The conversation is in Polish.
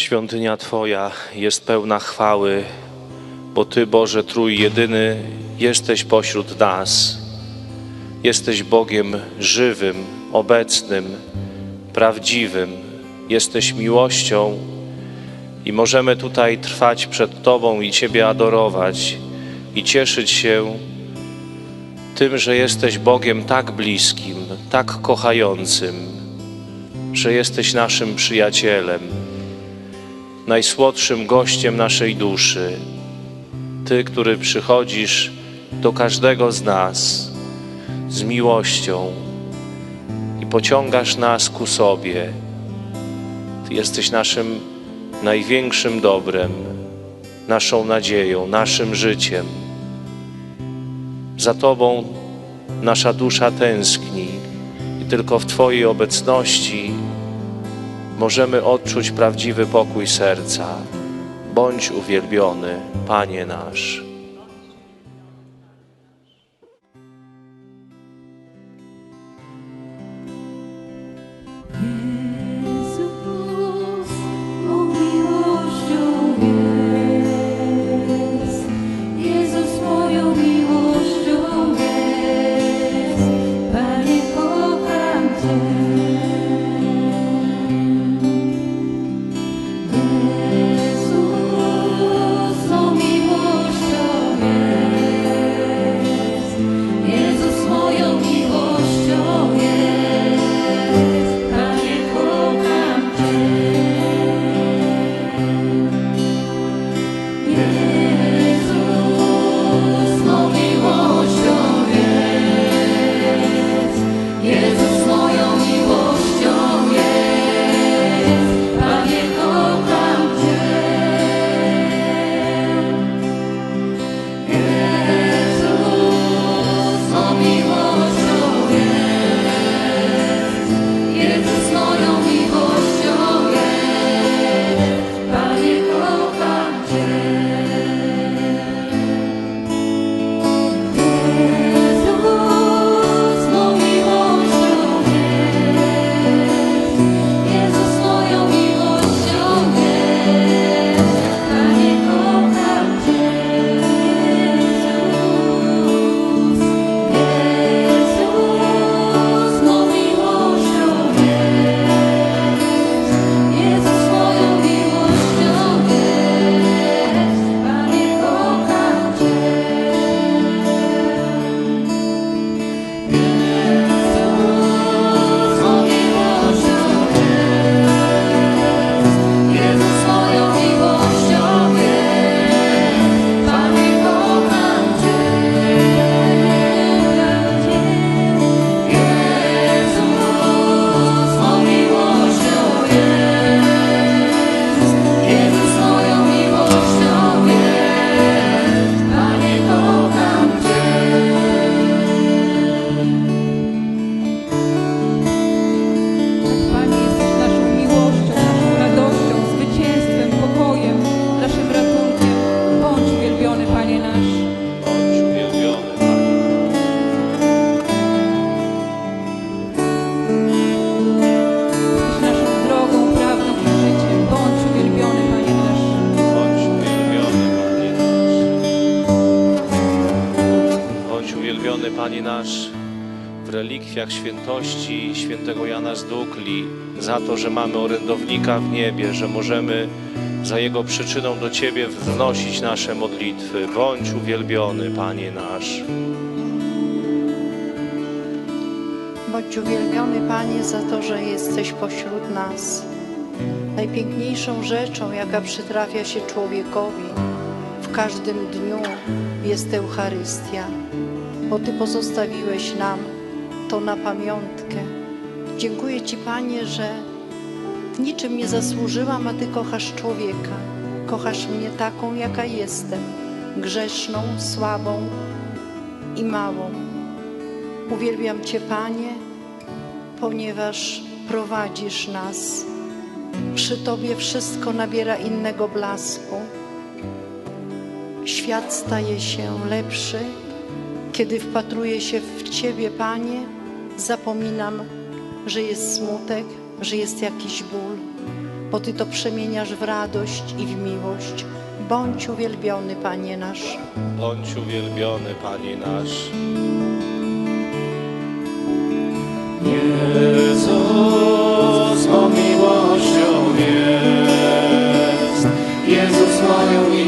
Świątynia Twoja jest pełna chwały, bo Ty, Boże Trój jedyny, jesteś pośród nas. Jesteś Bogiem żywym, obecnym, prawdziwym. Jesteś miłością i możemy tutaj trwać przed Tobą i Ciebie adorować i cieszyć się tym, że jesteś Bogiem tak bliskim, tak kochającym, że jesteś naszym przyjacielem, najsłodszym gościem naszej duszy. Ty, który przychodzisz do każdego z nas z miłością i pociągasz nas ku sobie. Ty jesteś naszym największym dobrem, naszą nadzieją, naszym życiem. Za Tobą nasza dusza tęskni i tylko w Twojej obecności możemy odczuć prawdziwy pokój serca. Bądź uwielbiony, Panie nasz. Panie nasz, w relikwiach świętości świętego Jana z Dukli, za to, że mamy orędownika w niebie, że możemy za jego przyczyną do Ciebie wznosić nasze modlitwy. Bądź uwielbiony, Panie nasz. Bądź uwielbiony, Panie, za to, że jesteś pośród nas. Najpiękniejszą rzeczą, jaka przytrafia się człowiekowi w każdym dniu, jest Eucharystia, bo Ty pozostawiłeś nam to na pamiątkę. Dziękuję Ci, Panie, że niczym nie zasłużyłam, a Ty kochasz człowieka. Kochasz mnie taką, jaka jestem, grzeszną, słabą i małą. Uwielbiam Cię, Panie, ponieważ prowadzisz nas. Przy Tobie wszystko nabiera innego blasku. Świat staje się lepszy, kiedy wpatruję się w Ciebie, Panie, zapominam, że jest smutek, że jest jakiś ból, bo Ty to przemieniasz w radość i w miłość. Bądź uwielbiony, Panie nasz. Bądź uwielbiony, Panie nasz. Jezus, o miłością jest. Jezus moją